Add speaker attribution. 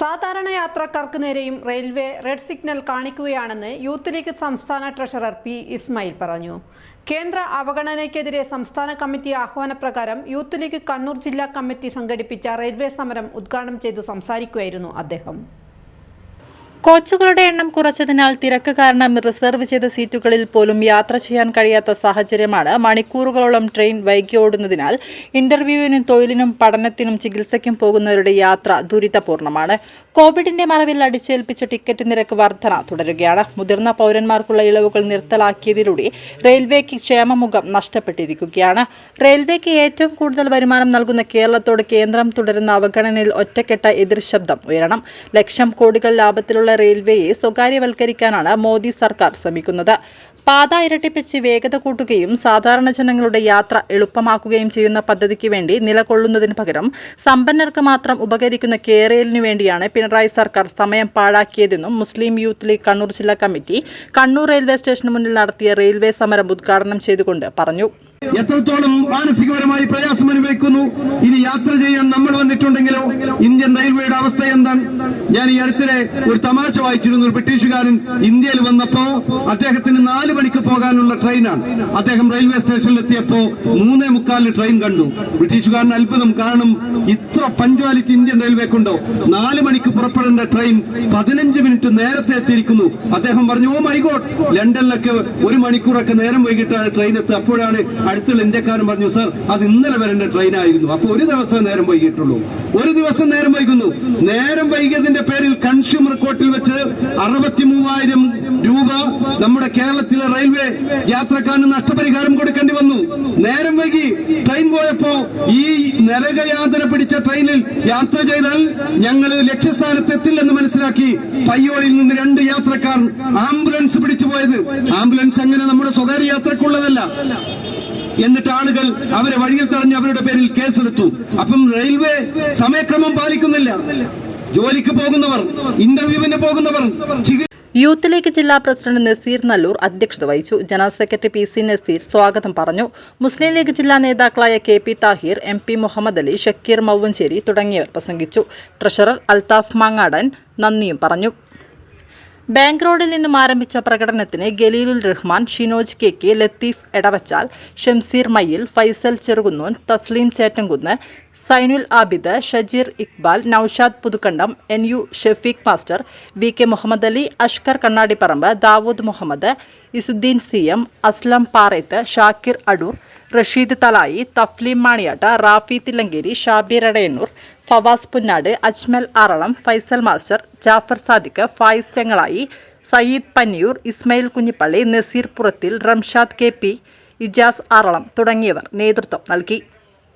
Speaker 1: സാധാരണ യാത്രക്കാർക്ക് നേരെയും റെയിൽവേ റെഡ് സിഗ്നൽ കാണിക്കുകയാണെന്ന് യൂത്ത് ലീഗ് സംസ്ഥാന ട്രഷറർ പി ഇസ്മായിൽ പറഞ്ഞു. കേന്ദ്ര അവഗണനയ്ക്കെതിരെ സംസ്ഥാന കമ്മിറ്റി ആഹ്വാനപ്രകാരം യൂത്ത് ലീഗ് കണ്ണൂർ ജില്ലാ കമ്മിറ്റി സംഘടിപ്പിച്ച റെയിൽവേ സമരം ഉദ്ഘാടനം ചെയ്തു സംസാരിക്കുകയായിരുന്നു അദ്ദേഹം.
Speaker 2: കോച്ചുകളുടെ എണ്ണം കുറച്ചതിനാൽ തിരക്ക് കാരണം റിസർവ് ചെയ്ത സീറ്റുകളിൽ പോലും യാത്ര ചെയ്യാൻ കഴിയാത്ത സാഹചര്യമാണ് മണിക്കൂറുകളോളം ട്രെയിൻ വൈകി ഓടുന്നതിനാൽ ഇന്റർവ്യൂവിനും തൊഴിലിനും പഠനത്തിനും ചികിത്സയ്ക്കും പോകുന്നവരുടെ യാത്ര ദുരിതപൂർണമാണ് കോവിഡിന്റെ മറവിൽ അടിച്ചേൽപ്പിച്ച ടിക്കറ്റ് നിരക്ക് വർധന തുടരുകയാണ്. മുതിർന്ന പൗരന്മാർക്കുള്ള ഇളവുകൾ നിർത്തലാക്കിയതിലൂടെ റെയിൽവേക്ക് ക്ഷേമമുഖം നഷ്ടപ്പെട്ടിരിക്കുകയാണ്. റെയിൽവേക്ക് ഏറ്റവും കൂടുതൽ വരുമാനം നൽകുന്ന കേരളത്തോട് കേന്ദ്രം തുടരുന്ന അവഗണനയിൽ ഒറ്റക്കെട്ട എതിർശബ്ദം ഉയരണം. ലക്ഷം കോടികൾ ലാഭത്തിലുള്ള റെയിൽവേയെ സ്വകാര്യവൽക്കരിക്കാനാണ് മോദി സർക്കാർ ശ്രമിക്കുന്നത്. പാത ഇരട്ടിപ്പിച്ച് വേഗത കൂട്ടുകയും സാധാരണ ജനങ്ങളുടെ യാത്ര എളുപ്പമാക്കുകയും ചെയ്യുന്ന പദ്ധതിക്ക് വേണ്ടി നിലകൊള്ളുന്നതിന് പകരം സമ്പന്നർക്ക് മാത്രം ഉപകരിക്കുന്ന കേരളിനു വേണ്ടിയാണ് പിണറായി സർക്കാർ സമയം പാഴാക്കിയതെന്നും മുസ്ലിം യൂത്ത് ലീഗ് കണ്ണൂർ ജില്ലാ കമ്മിറ്റി കണ്ണൂർ റെയിൽവേ സ്റ്റേഷന് മുന്നിൽ നടത്തിയ റെയിൽവേ സമരം ഉദ്ഘാടനം ചെയ്തുകൊണ്ട് പറഞ്ഞു.
Speaker 3: എത്രത്തോളം മാനസികപരമായി പ്രയാസം അനുഭവിക്കുന്നു? ഇനി യാത്ര ചെയ്യാൻ നമ്മൾ വന്നിട്ടുണ്ടെങ്കിലോ? ഇന്ത്യൻ റെയിൽവേയുടെ അവസ്ഥ എന്താണ്? ഞാൻ ഈ അടുത്തിടെ ഒരു തമാശ വായിച്ചിരുന്നു. ഒരു ബ്രിട്ടീഷുകാരൻ ഇന്ത്യയിൽ വന്നപ്പോ അദ്ദേഹത്തിന് നാല് മണിക്ക് പോകാനുള്ള ട്രെയിനാണ്. അദ്ദേഹം റെയിൽവേ സ്റ്റേഷനിൽ എത്തിയപ്പോ മൂന്നേ മുക്കാലിന് ട്രെയിൻ കണ്ടു. ബ്രിട്ടീഷുകാരൻ അത്ഭുതം കാരണം ഇത്ര പഞ്ച്വാലിറ്റി ഇന്ത്യൻ റെയിൽവേക്കുണ്ടോ? നാല് മണിക്ക് പുറപ്പെടേണ്ട ട്രെയിൻ പതിനഞ്ച് മിനിറ്റ് നേരത്തെ എത്തിയിരിക്കുന്നു. അദ്ദേഹം പറഞ്ഞു ഓ മൈ ഗോഡ് ലണ്ടനിലൊക്കെ ഒരു മണിക്കൂറൊക്കെ നേരം വൈകിട്ടാണ് ട്രെയിൻ എത്തുക. അപ്പോഴാണ് അടുത്തുള്ള ഇന്ത്യക്കാരൻ പറഞ്ഞു സർ അത് ഇന്നലെ വരേണ്ട ട്രെയിൻ ആയിരുന്നു. അപ്പൊ ഒരു ദിവസം നേരം വൈകിട്ടുള്ളൂ ഒരു ദിവസം നേരം വൈകുന്നു. നേരം വൈകിയതിന്റെ പേരിൽ കൺസ്യൂമർ കോർട്ടിൽ വെച്ച് അറുപത്തി മൂവായിരം രൂപ നമ്മുടെ കേരളത്തിലെ റെയിൽവേ യാത്രക്കാരന് നഷ്ടപരിഹാരം കൊടുക്കേണ്ടി വന്നു. നേരം വൈകി ട്രെയിൻ പോയപ്പോ ഈ നരകയാതന പിടിച്ച ട്രെയിനിൽ യാത്ര ചെയ്താൽ ഞങ്ങൾ ലക്ഷ്യസ്ഥാനത്ത് എത്തില്ലെന്ന് മനസ്സിലാക്കി പയ്യോളിൽ നിന്ന് രണ്ട് യാത്രക്കാർ ആംബുലൻസ് പിടിച്ചു പോയത്. ആംബുലൻസ് അങ്ങനെ നമ്മുടെ സ്വകാര്യ യാത്രക്കുള്ളതല്ല. എന്നിട്ട് ആളുകൾ അവരെ വഴിയിൽ തടഞ്ഞ് അവരുടെ പേരിൽ കേസെടുത്തു. അപ്പം റെയിൽവേ സമയക്രമം പാലിക്കുന്നില്ല. ജോലിക്ക് പോകുന്നവർ ഇന്റർവ്യൂവിന് പോകുന്നവർ
Speaker 2: യൂത്ത് ലീഗ് ജില്ലാ പ്രസിഡന്റ് നസീർ നല്ലൂർ അധ്യക്ഷത വഹിച്ചു. General secretary P C Naseer സ്വാഗതം പറഞ്ഞു. മുസ്ലിം ലീഗ് ജില്ലാ നേതാക്കളായ K P Thahir M P Muhammad Ali Shakeer Mouvancheri തുടങ്ങിയവർ പ്രസംഗിച്ചു. ട്രഷറർ അൽതാഫ് മാങ്ങാടൻ നന്ദിയും പറഞ്ഞു. ബാങ്ക് റോഡിൽ നിന്നും ആരംഭിച്ച പ്രകടനത്തിന് Galeelul Rahman Shinoj K K Latheef Edavachal Shamseer Mayyil Faisal Cherukunnon Thasleem Chettamkunnu Zainul Abid Shajeer Iqbal Noushad Puthukandam N U Shefeeq master V K Muhammad Ali Ashkar Kannadiparamba Dawood Muhammad Isuddeen C M Aslam Pareth Shakir Adoor Rasheed Thalayi Thafleem Maniyatta Rafi Thillankeri Shabir Edayannur Favas Punnad Ajmal Aralam Faisal master Jafar Sadiq Fayis Chengalayi Sayyid Panniyur Ismail Kunhippalli Naseer Purathil Ramshad K P Ijas Aralam തുടങ്ങിയവർ നേതൃത്വം നൽകി.